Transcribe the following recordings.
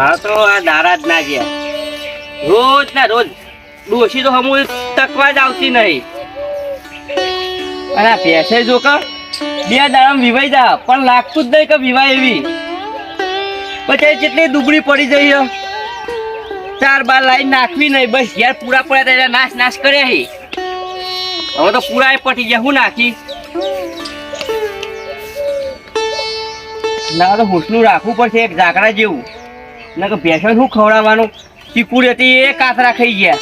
મારો તો દારા જ ના ગયા. રોજ ના રોજ ડોશી તો હમું તકવા જ આવતી નહીં. અને પેસે જો કે બે દાડામાં વિવાઈ જા, પણ લાગતું જ નહીં કે વિવાહ એવી. પછી જેટલી દુબળી પડી જઈ ચાર બાર લાઈન નાખવી નહીં, બસ યાર પૂરા પડ્યા ત્યારે નાશ નાશ કર્યા હી. હવે તો પૂરા પટી ગયા, હું નાખી? ના તો હુસનું રાખવું પડશે, એક ઝાકડા જેવું. ના ભેંસણ શું ખવડાવવાનું? ચીકુડી હતી એ કાતરા ખાઈ ગયા.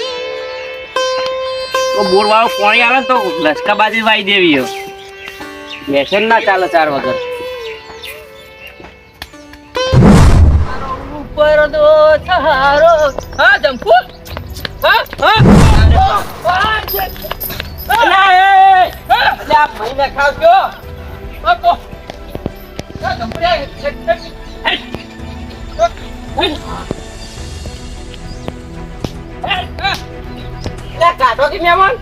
તો બોર પાણી આવે તો લસકા બાજી વાઈ દેવી ભેંસણ ના ચાલે ચાર વગર. ઉપર સહારો. હા જંપુ હા હા. આ કાઢો કે મહેમાન?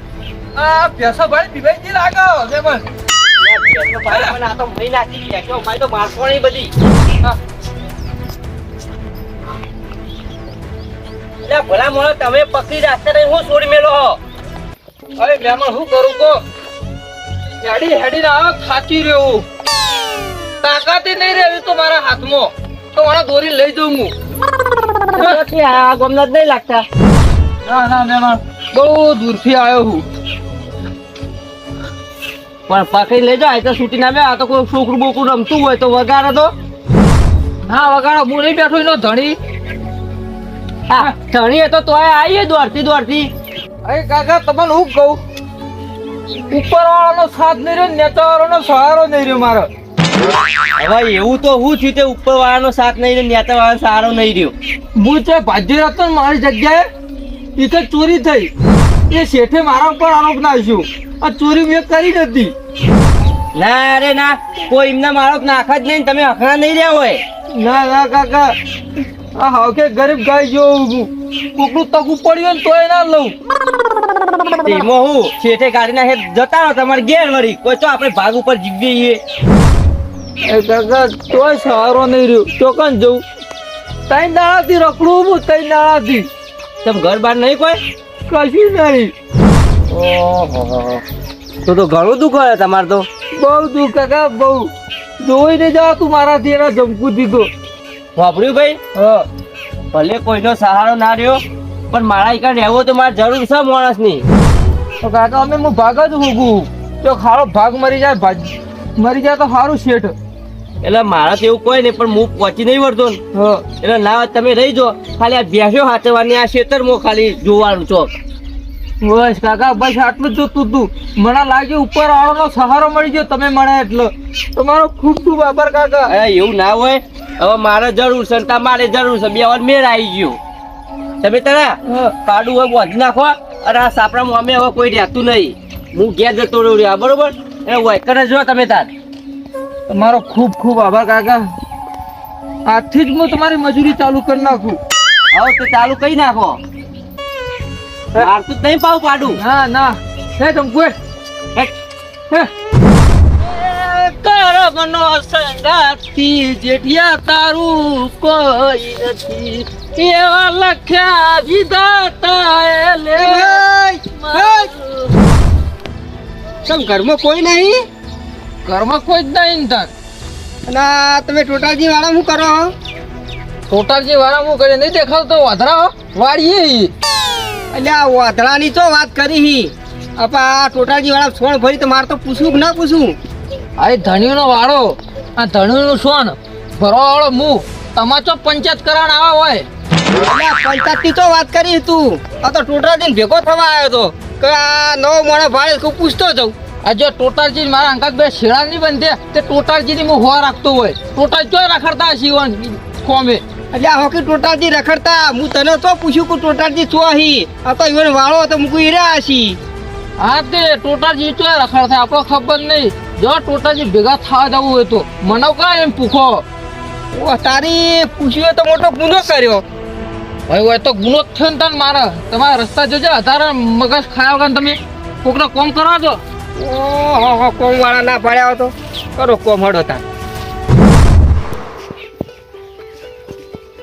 આ ભેંસો ભાઈ પીવાઈ લાગો મેમન અલા, ભાઈ પણ આ તો મહી નાખી ગયા. કયો, મારી તો મારસવાણી બધી. અલા, ભલા મોણા તમે પકડી રાખતા નહીં હું છોડી મેલો હો. અરે મેમન શું કરું કો હેડી હેડી ના થાકી રહ્યો તાકાતે નહીં રહેવી તો મારા હાથમાં. તો મારા દોરી લઈ જઉં હું. આ ગમના જ નહીં લાગતા. ના ના મેમન બહુ દૂરથી આવ્યો હું. પણ પકડી લેજો આ તો છૂટી ના આ તો કોઈ છોકરું બોકરું રમતું હોય તો વગાડો તો. હા વગાડો હું નહીં બેઠો એનો ધણી. હા ધણી તો તોય આવીએ દોડતી દોડતી. અરે કાકા તમને હું કહું? ઉપર વાળાનો સાથ નહીં રહ્યો નેતા વાળાનો સહારો નહીં રહ્યો મારો. હવે એવું તો હું થયું તે ઉપર વાળાનો સાથ નહીં રહ્યો નેતા વાળાનો સારો નહીં રહ્યો. હું જે ભાજી રહેતો મારી જગ્યાએ એ તો ચોરી થઈ. એ શેઠે મારા ઉપર આરોપ નાખ્યો. આ ચોરી મેં કરી નથી. ના અરે ના કોઈ એમના મારો નાખા જ નહીં તમે હખણા નહીં રહ્યા હોય. ના ના કાકા. આ હાવ કે ગરીબ ગાય જો કોકનું તકું પડ્યું ને તોય ના લઉં. એમાં હું શેઠે ગાડીના જતા રહો તમારે ઘેર વળી. કોઈ તો આપણે ભાગ ઉપર જીવીએ. એ કાકા તોય સહારો નહીં રહ્યો. ચોકન જવું ત્રણ દાડાથી રખડું હું ત્રણ દાડાથી. તમે ઘર બહાર નહીં કોઈ? કશું નહીં. તો તો ઘણું દુઃખ હોય તમારે તો. બહુ દુઃખ કાકા બહુ. જોઈને જાવ તું મારાથી એના જમકુ દીધો. વાપર્યું ભાઈ? હા. ભલે કોઈનો સહારો ના રહ્યો પણ મારા એક રહેવો તો મારે જરૂર છે માણસની. તો કાકા અમે હું ભાગ જ હુગું. તો ખારો ભાગ મરી જાય મરી જાય તો સારું શેઠ. એટલે મારા તો એવું કોઈ નહીં પણ હું પહોંચી નહીં વળતો. એટલે ના તમે રહી જો ખાલી આ બેસ્યો હાથવાની આ ખેતરમાં ખાલી જોવાનું છો. બસ કાકા બસ આટલું જ જોતું તું મને લાગ્યું ઉપર વાળાનો સહારો મળી ગયો તમે મને એટલે. તમારો ખૂબ ખૂબ આભાર કાકા. એવું ના હોય. હવે મારે જરૂર છે તમારે જરૂર છે. બે વાર મેળ આવી ગયો. તમે તરા. પાડું હોય બાંધી નાખો અને આ સાપડામાં અમે હવે કોઈ રહેતું નહીં. હું ઘેર જતો રહ્યો બરોબર? એ વૈકર જ જો તમે તાર. તમારો ખૂબ ખૂબ આભાર કાકા. આજથી જ હું તમારી મજૂરી ચાલુ કરી નાખું. હવે તો ચાલુ કરી નાખો. મારતું તો નહીં પાવ પાડું. ના ના. હે તમકુ હેટ. કરમનો સંગાતી જેઠિયા તારું કોઈ નથી. એવા લખ્યા વિધાતા લે કેમ ઘરમાં કોઈ નહીં? ઘરમાં કોઈ જ નહીં તક તાર અને આ તમે ટોટાલજી વાળા શું કરો? ટોટાલજી વાળા હું કરે નહીં દેખાવતો વાધરા વાળીએ એટલે આ વાધરાની તો વાત કરી હી? અપા આ ટોટાજી વાળા સોણ ભરી તો મારે તો પૂછવું કે ના પૂછવું? આ એ ધણીનો વાળો. આ ધણીનું સોન. ભરવા વાળો મું તમાચો પંચાયત કરાણ આવા હોય. એટલે આ પંચાયતની તો વાત કરી તું? આ તો ટોટાલજી ભેગો થવા આવ્યો તો. કે આ નવો મોણો ભાડે પૂછતો જાઉં. જો ટોટાજી મારા અંકાત બે શેડા નહીં બનતે તે ટોટાલજી ની હું હોવા રાખતો હોય. ટોટાલ ચોય રખડતા શિવન કોમે. એટલે આ હોકી ટોટાજી રખડતા હું તને તો પૂછ્યું કે ટોટાજી શું હી આ તો ઇવન વાળો તો મૂકું હીરા હશી. હા તે ટોટાલજી ચોય રખડતા આપણો ખબર નહીં. જો ટોટાલજી ભેગા થવા જવું હોય તો મને કા એમ પૂછો. ઓ તારી પૂછ્યું તો મોટો ગુનો કર્યો. ભાઈ હોય તો ગુનો થયો ને તને મારે. તમારા રસ્તા જોજો વધારે મગજ ખાયા વગર તમે કોકનો કોમ કરવા દો. ઓહો કોમ વાળા ના પડ્યા હતો તો કરો કોમ હડો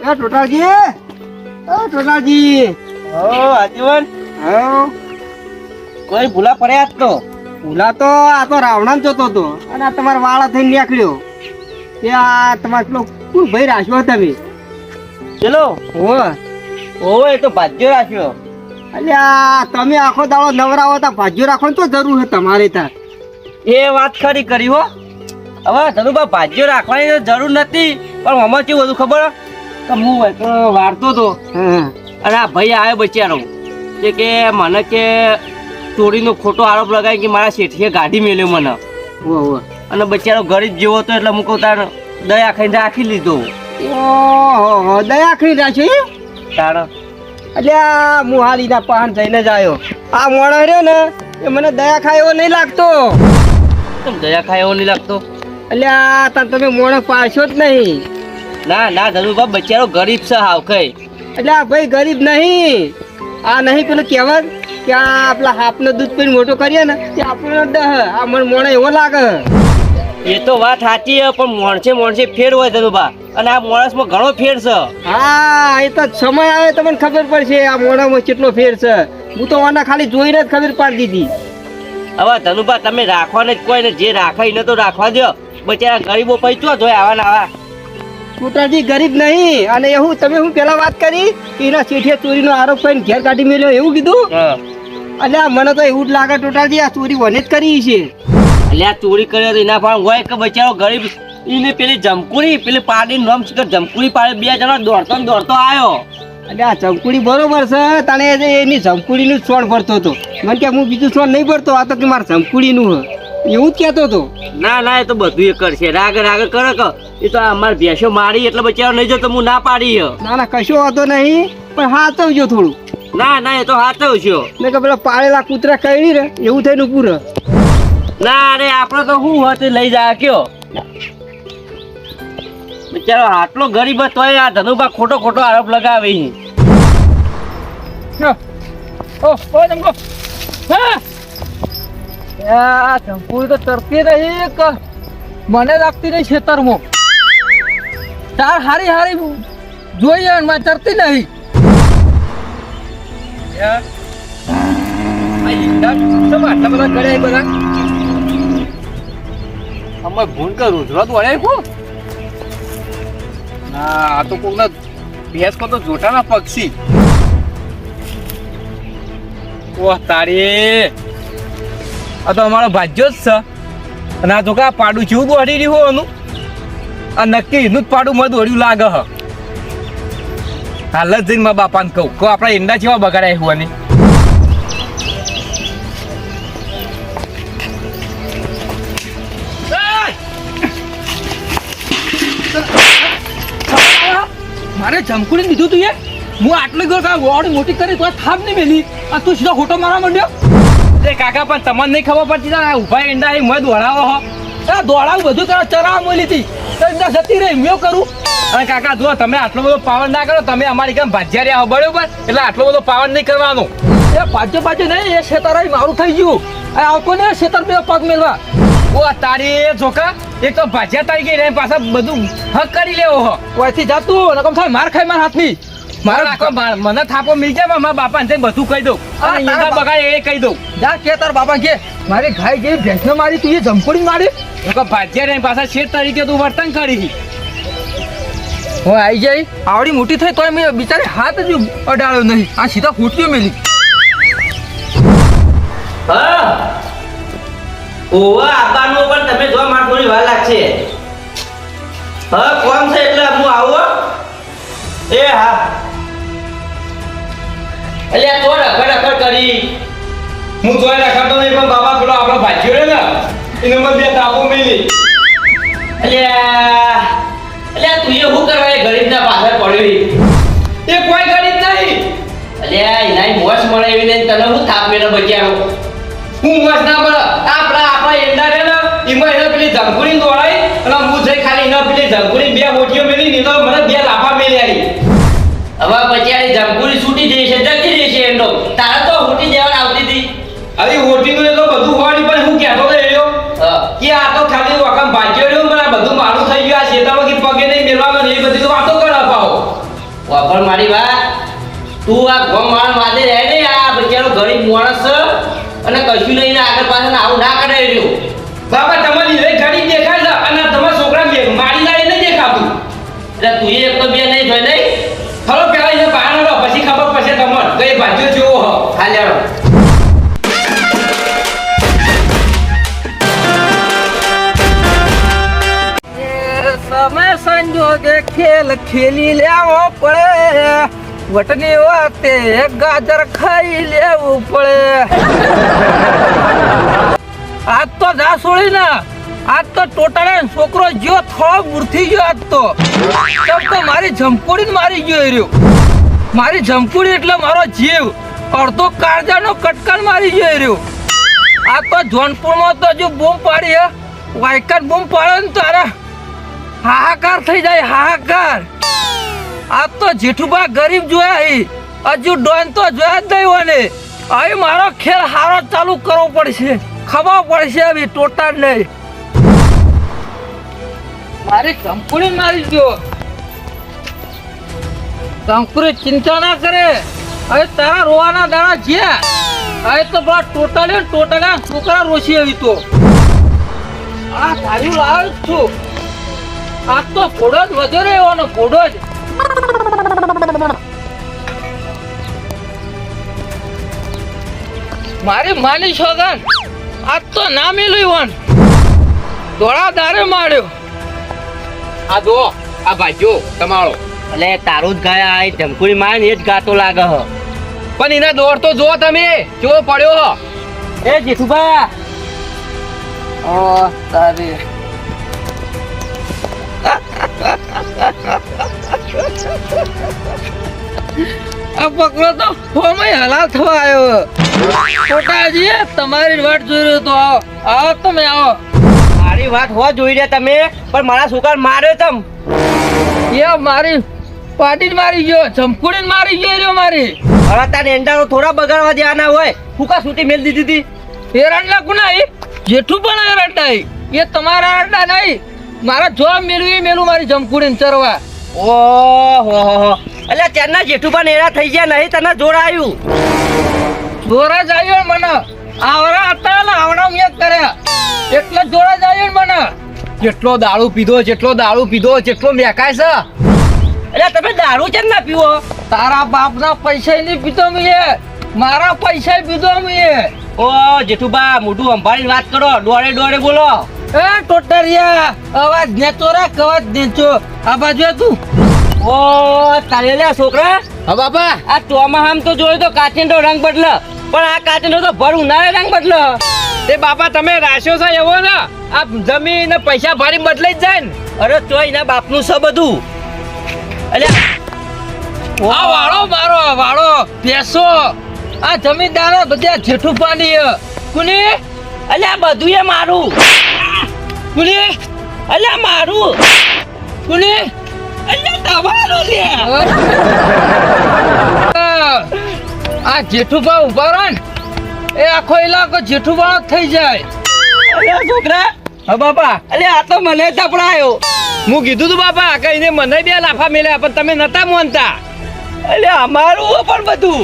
એ ટોટાજી એ ટોટાજી ઓ આજીવન. હા. કોઈ ભૂલા પડ્યા જ તો? ભૂલા તો આ તો રાવણા જતો હતો. અને આ તમારા વાળા થઈને નીકળ્યો. કે આ તમારે પેલો કોણ ભાઈ રાખ્યો તમે ચલો. હો ઓ એ તો ભાગ્ય રાખ્યો. અલ્યા તમે આખો દાડો નવરાવો તા ભાજ્યો રાખવાની તો જરૂર છે તમારે તાર એ વાત ખરી કરી હો. હવે ધનુભા ભાગ્ય રાખવાની તો જરૂર નથી પણ આમાં કેવું બધું ખબર? કે હું તો વારતો હા. અને આ ભાઈ આવ્યો બચારો. કે કે મને કે ચોરીનો ખોટો આરોપ લગાવી કે મારા શેઠીએ ગાડી મેલ્યો મને. અને બચારો ગરીબ જેવો હતો એટલે હું કહું તાર દયા ખાઈને રાખી લીધો. ઓહો દયા ખાઈ રાખ્યો? તાર અલ્યા આ હાલીના પહાણ જઈને જ આવ્યો આ મોણો રહ્યો ને એ મને દયા ખાય એવો નહીં લાગતો. કેમ દયા ખાય એવો નહીં લાગતો? અલ્યા તાર તમે મોણો પાછો જ નહીં. ના ના ધનુભા બચારો ગરીબ છે હાવ કઈ. એટલે આ ભાઈ ગરીબ નહીં. આ નહીં પેલું કહેવત કે આ આપણા હાપનો દૂધ પીને મોટો કરીએ ને તે આપણને દહ. આ મને મોણો એવો લાગે. એ તો વાત સાચી છે પણ મોણસે મોણસે ફેર હોય ધનુભા અને આ મોણસમાં ઘણો ફેર છે. હા એ તો સમય આવે તમને ખબર પડશે આ મોણામાં કેટલો ફેર છે. હું તો આના ખાલી જોઈને જ ખબર પાડી દીધી. હવે ધનુભા તમે રાખવાને જ કોઈ ને જે રાખે એને તો રાખવા દો બચારા ગરીબો પૈસો જોઈ આવા ને આવા? ટોટાજી ગરીબ નહીં. અને એવું તમે હું પેલા વાત કરી કે એના શેઠિયા ચોરીનો આરોપ કરીને ઘેર કાઢી મેળ્યો એવું કીધું. અલ્યા મને તો એવું જ લાગે ટોટાજી આ ચોરી વને જ કરી છે. એટલે આ ચોરી કર્યો તો એના પણ હોય કે બચારો ગરીબ એને પેલી જમકુડી પેલી પાડી નોમ છે જમકુડી પાડે બે જણા દોડતો ને દોડતો આવ્યો એટલે આ જમકુડી બરોબર છે તને એની જમકુડીનું જ સોળ ભરતો હતો. મને કે હું બીજું સોળ નહીં ભરતો આ તો કે મારે જમકુડીનું એવું જ કહેતો હતો. ના ના એ તો બધું એ કરશે. રાગ રાગ કરે કે એ તો અમારે ભેંસો મારી એટલે બચારો નહીં જતો હું ના પાડી ના ના કશો વાંધો નહીં પણ હાચવજો થોડું. ના ના એ તો હાચવજો. મેં કે પેલા પાળેલા કૂતરા કઈ રે એવું થઈને રહે ના અરે આપણે તો શું હોત લઈ જાય કયો. બિચારો આટલો ગરીબ હતો આ ધનુભા ખોટો ખોટો આરોપ લગાવે ઓ ઓ જમકો આ ચંપુરી તો તરતી રહી કે મને લાગતી નહીં ખેતરમાં. તાર હારી હારી જોઈએ મને તરતી નહીં. અમે ભૂલ કર રુદ્ર તો વળે કો ના, આ તો કોકના ભેંસ કો તો જોટાના પક્ષી. ઓહ, તારી. આ તો અમારો ભાજ્યો જ છે. અને આ તો કા પાડું જેવું દોડી રહ્યું એનું. આ નક્કી એનું જ પાડું મધ દોડ્યું લાગે હ હાલ જ જઈને મારા બાપાને કહું. કહું, આપણા ઈંડા જેવા બગાડ્યા હોવાની મારે જમકુડી દીધું તું એ? હું આટલી ગયો કાં વોડ મોટી કરી તો થાપ નહીં મેલી. આ તું સીધો હોટો મારવા માંડ્યો? એ કાકા પણ તમને નહીં ખબર પડતી તા આ ઊભા ઈંડા એ મેં દોડાવો હો. આ દોડાવું બધું તારા ચરાવા મળી હતી. તો એકદમ જતી રહી મેં કરું? અને કાકા જુઓ તમે આટલો બધો પાવર ના કરો તમે અમારી ગામ ભાજ્યા રહ્યા હો બરોબર? એટલે આટલો બધો પાવર નહીં કરવાનો. એ પાછો પાછો નહીં એ શેતર મારું થઈ ગયું. આવતો ને શેતર બે પગ મેળવા. ઓ તારી જોકા એક તો ભાજ્યા તારી ગઈ ને પાછા બધું હક કરી લેવો હો. ઓયથી જાતું નકમ થાય માર ખાય માર હાથની. મારે આખો મને થાપો મિલ જાય મારા બાપા ને બધું કહી દઉં. અને એ કહી દઉં. જા કે તાર બાપા કે મારી ગાય જેવી ભેંસને મારી તું એ જમકોડી મારી. લોકો ભાજ્યા ને પાછા શેઠ તરીકે તું વર્તન કરી હું. આવી જાય. આવડી મોટી થઈ તોય મેં બિચારી હાથ જ અડાડ્યો નહીં. આ સીધા ફૂટ્યો મેલી. હા? ઓવા આવવાનું પણ તમે જો માર થોડી વાર લાગશે. હા કોણ છે એટલે હું આવો. એ, હા. એટલે તો રખડ રખડ કરી. હું જોઈ રખાતો નહીં, પણ બાબા પેલો આપણો ભાગ્યો રે ને એને મને બે તાપો મેલી. એટલે એટલે તું એ શું કરવા, એ ગરીબના પાછળ પડ્યો? એ કોઈ ગરીબ નહીં. એટલે એના મોસ મળે એવી નહીં, તને હું થાપ મેળો બચ્યા હું મસ્ત ના પડે આપણા ઈંડા રે ને એમાં એને પેલી ધમકુડી દોડાઈ અને હું જઈ ખાલી એને પેલી ધમકુડી બે મોટીઓ મેલી ને તો મને બે લાફા મેલી આવી હવે બચ્યાની જમકુરી છૂટી જઈ છે જતી જઈ છે એનો. તારે તો હુટી જવાની આવતી હતી. અરે ઓટીનું એ તો બધું હોડી પણ હું કહેતો તો એયો કે આ તો ખાલી વખમ ભાગ્યો રહ્યો પણ બધું મારું થઈ ગયું આ શેતામાં કે પગે નહીં મેળવાનું ને એ બધી તો વાતો કર અપાવો વાપર મારી વાત. તું આ ગોમાળ વાદે રહે ને આ બચારો ગરીબ માણસ. છે અને કશું લઈને આગળ પાછળ આવું ના કરે રહ્યો બાબા તમારી રે ગાડી દેખાય છે અને તમારા છોકરા બે મારી લાઈ નહીં દેખાતું. એટલે તું એક તો બે નહીં જોઈ નહીં ખરો પેલા એને બહાર લો પછી ખબર પડશે તમને. કઈ ભાજ્યો જેવો હો હા લેડો સમય સંજોગે ખેલ ખેલી લેવો પડે. વટની વાતે ગાજર ખાઈ લેવું પડે. આજ તો જા છોડી ને આજ તો ટોટાળે છોકરો જ્યો થોડો મૂર્થી ગયો આજ તો. તમ તો મારી જમકુડી મારી ગયો રહ્યો. મારી જમકુડી એટલે મારો જીવ. અડધો કાળજાનો કટકણ મારી ગયો રહ્યો. આ તો જોનપુરમાં તો જો બૂમ પાડી હે. બૂમ પાડે ને તારા. હાહાકાર થઈ જાય, હાહાકાર. આ તો જેઠુબા ગરીબ જોયા હજુ ડોન તો જોયા જ નહીં હવે મારો ખેલ હારો ચાલુ કરવો પડશે. ખબર પડશે હવે ટોટા નહીં મારી કંપની મારી ગયો. કંકુડી ચિંતા ના કરે. હવે તારા રોવાના દાડા જ્યાં હવે તો બા ટોટલે ટોટલે છોકરા રોશી આવી તો. આ ધાર્યું લાવ છું. આ તો ઘોડો જ વધારે રહ્યો ઘોડો જ મારી માની છોગન આ તો ના મેલ્યું દોડા દારે માર્યો. આ જો આ ભાજ્યો તમારો. એટલે તારું જ ગાય આ ધમકુડી મારે ને એ જ ગાતો લાગે હ. પણ એના દોર તો જો તમે જો પડ્યો હ. એ જેઠુબા ઓ તારી. આ પકડો તો ફોર્મય હલાલ થવા આવ્યો છોટાજી તમારી વાટ જોઈ રહ્યો તો આવો તમે મારી વાત હો જોઈ રહ્યા તમે, પણ મારા છોકરા માર્યો તમ. એ મારી પાટી મારી ગયો ચમકુડી મારી ગયો રહ્યો મારી. હવે તાર એંડાનો થોડા બગાડવા દેવાના હોય. ફૂકા સૂટી મેલ દીધી હતી? એરંડા કુનાઈ જેઠું પણ એરંડા એ તમારા એરંડા નહીં. મારા જોબ મેળવી મેલું મારી જમકુડીને ચરવા. ઓહો એટલે ચારના જેઠુબા નેરા થઈ ગયા નહીં તને જોર આવ્યું જોરા જ આવ્યો મને. આવરા હતા ને આવડા મેં કર્યા. એટલે જોડા જ આવ્યો મને. જેટલો દારૂ પીધો જેટલો દારૂ પીધો જેટલો મેકાય છે. એટલે તમે દારૂ કેમ ના પીવો? તારા બાપના પૈસા નહીં પીધો મેં મારા પૈસા પીધો મેં ઓ જેઠુબા મોઢું અંભાળી વાત કરો. ડોળે ડોળે બોલો. એ ટોટરિયા અવાજ નેચો રે અવાજ નેચો આ બાજુ આ તું. ઓ તારે લે છોકરા. હા બાપા. આ ચોમાહામ તો જોયો તો કાચીનો રંગ બદલ. પણ આ કાચીનો તો ભર ઉનાળે રંગ બદલ. તે બાપા તમે રાશો છો એવો ને આ જમીન ને પૈસા ભરી બદલાઈ જ જાય ને. અરે ચોય ના બાપનું છે બધું. એટલે આ વાળો મારો વાળો પેસો આ જમીનદારો બધા જેઠું પાણી. કુની? એટલે બધું એ મારું. કુની એટલે મારું. બોલે એટલે તમારું લે આ જેઠુભા ઊભા રહો ને એ આખો ઇલાકો જેઠુભા થઈ જાય. અરે છોકરા. હા બાપા. એટલે આ તો મને તપડાયો હું કીધું તું બાપા કઈને મને બે લાફા મેલ્યા પણ તમે નતા માનતા. એટલે અમારું પણ બધું.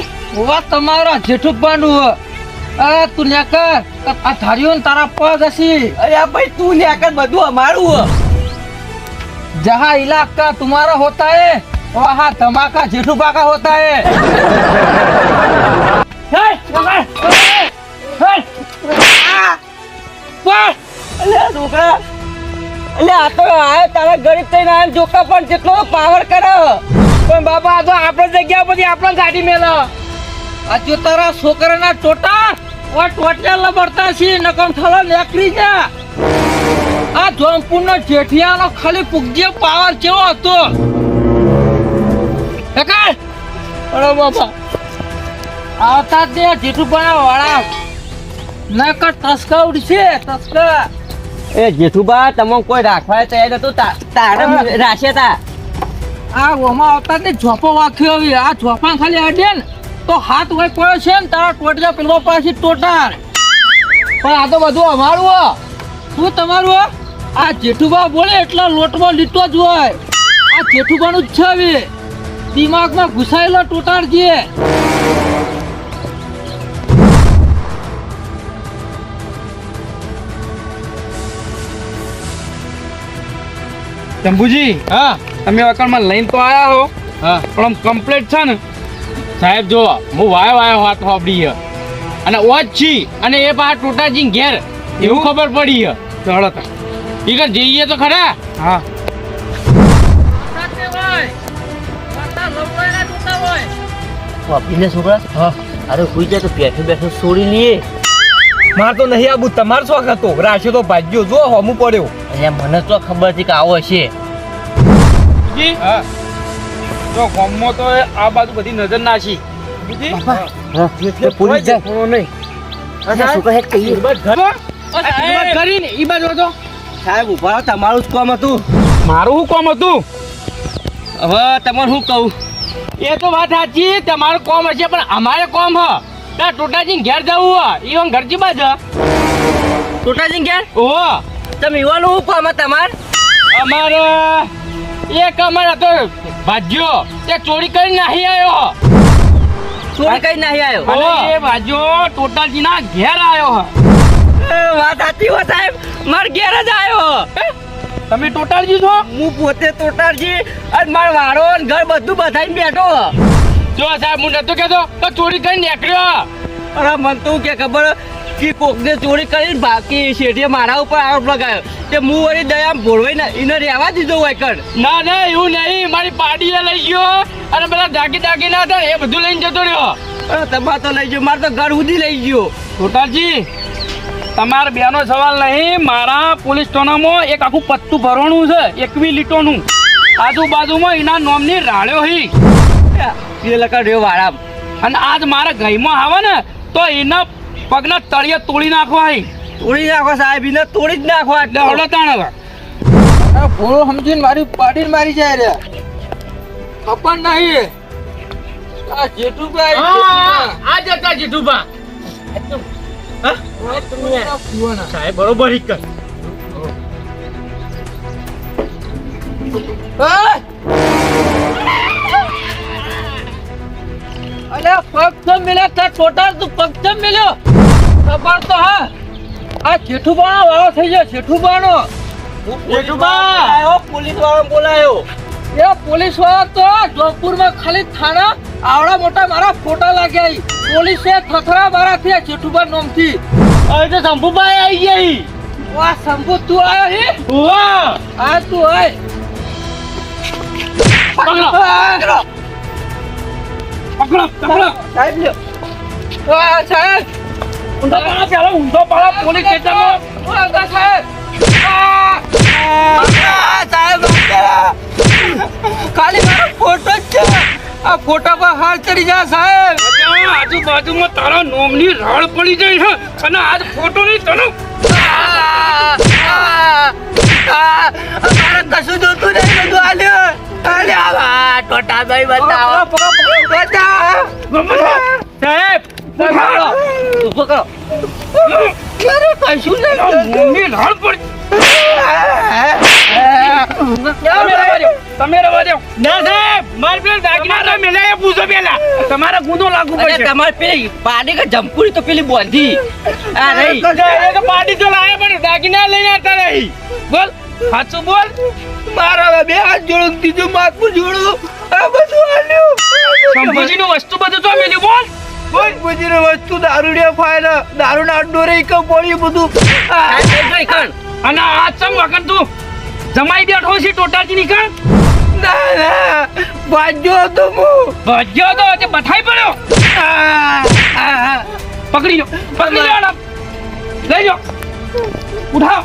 તમારા જેઠુભાનું. આ તું લેકર આ ધાર્યું ને તારા પગ હશે. અરે આ ભાઈ તું લેકર બધું અમારું જહા ઇલાકા તમારા હોતા હે વાહા ધમાકા જેઠુ પાકા હોતા હે. જોકા પણ જેટલો ટોટા ઓ ટોટિયા લબડતા છે નકમ થલો લેકરી જા. આ જોનપુરનો જેઠિયાનો ખાલી પુગજે પાવર કેવો હતો. એકાળ અરે બાપા. આવતા તે જેઠુબાના વાળા. નકર તસ્કા ઉડશે તસ્કા. એ જેઠુબા તમે કોઈ રાખવા તૈયાર નતું તા- તારે રાશે તા. આ ઓમાં આવતા તે ઝોપો વાખ્યો આ ઝોપા ખાલી અડે ને. તો હાથ હોય પડ્યો છે ને તારા ટોટિયા પેલો પાછી ટોટાર પણ આ તો બધું અમારું હો. શું તમારું હો? આ જેઠુબા બોલે એટલા લોટમાં લીટો જ હોય. આ જેઠુબાનું જ છે હવે. દિમાગમાં ઘુસાયેલો ટોટાળજી શંભુજી હા. તમે વકરમાં લઈને તો આયા હો. હા. પણ આમ કમ્પ્લીટ છે ને સાહેબ જો હું વાયો વાયો હાથ વાપરી છે. અને ઓજ છી અને એ પાછા ટોટાજી ઘેર એવું ખબર પડી છે. ચડો તા. ઠીક છે જઈએ તો ખરા? હા. વાપીને છોકરા? હા. અરે હુઈ જાય તો બેઠો બેઠો છોડી લઈએ. માર તો નહીં આબુ તમાર શોખ હતો. રાખ્યો તો ભાગ્યો. જો હમું પડ્યો. અહીંયા મને તો ખબર છે કે આવો હશે. હા. તો ગામમાં તો આ બાજુ બધી નજર નાખી. પોલીસ જાય. નહીં. ઈ બાજુ હતો. સાહેબ ઊભા તમારું જ કામ હતું? મારું કોમ કામ હતું? હવે તમારું શું કહું? એ તો વાત સાચી તમારું કોમ હશે પણ અમારે કોમ હ. ત્યાં ટોટાજી ઘેર જવું હ. ઈવન ઘરજી બાજ ટોટાજી ઘેર? ઓહો. તમે યુવાનું શું કોમ તમાર? અમારે એક અમાર હતો ભાજ્યો. તે ચોરી કરી નાહી આવ્યો ચોરી કરી નહીં આવ્યો એ ભાજ્યો ટોટાજી ના ઘેર આવ્યો એ, વાત સાચી હો સાહેબ. માર ઘેર જ આવ્યો તમે ટોટાજી છો? હું પોતે ટોટારજી અને માર ને ઘર બધું બધાઈને બેઠો જો સાહેબ હું નતો કેતો તો ચોરી કરી નીકળ્યો. અરે મન તો કે ખબર કે કોકને ચોરી કરી બાકી શેઠીએ મારા ઉપર આરોપ લગાવ્યો કે હું વળી દયા ભોળવાઈ ને એને રહેવા દીધો હોય કર ના ના એવું નહીં. મારી પાડીએ લઈ ગયો અને પેલા દાગી દાગી ના હતા એ બધું લઈને જતો રહ્યો. અરે તમારે તો લઈ ગયો. મારે તો ઘર સુધી લઈ ગયો. ટોટાજી તમારા બેનો સવાલ નહીં. મારા પોલીસ સ્ટેશનમાં એક આખું પત્તું ભરવાનું છે એકવી લીટોનું. આજુબાજુમાં એના નોમની રાળ્યો હી. એ લકડ્યો વાળા અને આજ મારા ઘરમાં આવે ને તો એના પગના તળિયે તોડી નાખવા હી. તોડી નાખો સાહેબ એને તોડી જ નાખો એટલે હળો તાણ હવે. ભોળો સમજીને મારી પાડીને મારી જાય રે. ખબર નહીં આ જેઠુભાઈ આ જતા જીઠુભા. સાહેબ બરોબર હિક અલે પગ તો મિલે તા ટોટલ તું પગ તો મિલ્યો ખબર તો હા. આ જેઠુબાનો વાળો થઈ ગયો જેઠુબાનો. જેઠુભા પોલીસ વાળો બોલાયો એ પોલીસવાળા તો જોધપુરમાં ખાલી થાણા આવડા મોટા મારા ફોટા લાગ્યા. પોલીસે થથરા મારા થયા જેઠુબા નોમથી. હવે તો શંભુભાઈ આવી ગઈ વાહ શંભુ તું આવ્યો હે? વાહ. આ તું આય. પકડો. પકડો પકડો. સાહેબ લ્યો. સાહેબ. ઊંધો પાડો પેલો ઊંધો પાડો પોલીસ સ્ટેશનમાં વાહ સાહેબ. ખાલી મારો ફોટો જ છે. આ ફોટા પર હાર ચડી જા સાહેબ. આજુબાજુમાં તારા નોમની રાળ પડી જાય છે. અને આજ ફોટો નહીં તને મારે કશું જોતું નહીં બધું હાલ્યો આવા બતાવો. બતાવો. સાહેબ કશું નહીં પડી તમે રવા દો ના સાહેબ મારે પેલા દાગીના તો મેલાય પૂછો પેલા. તમારા ગુનો લાગુ પડશે. તમારે પેલી પાડી કે જમપુરી તો પેલી બોંધી. આ રહી. એ તો લાવે પણ દાગીના લઈને આવતા બોલ. સાચું બોલ? મારા બે હાથ જોડું ત્રીજું માથું જોડું. આ બધું આલ્યું. શંભુજીનું વસ્તુ બધું તો મેલ્યું બોલ. બોલ બુજીને વસ્તુ દારૂડિયા ફાયર દારૂના અડ્ડો રહી કે પડ્યું બધું. અને આ ચમ તું જમાઈ બેઠો છે ટોટાજી નીકળ ના ના. હું. ભજ્યો તો તે પડ્યો. પકડી લો પકડી લો લઈ લો ઉઠાવ.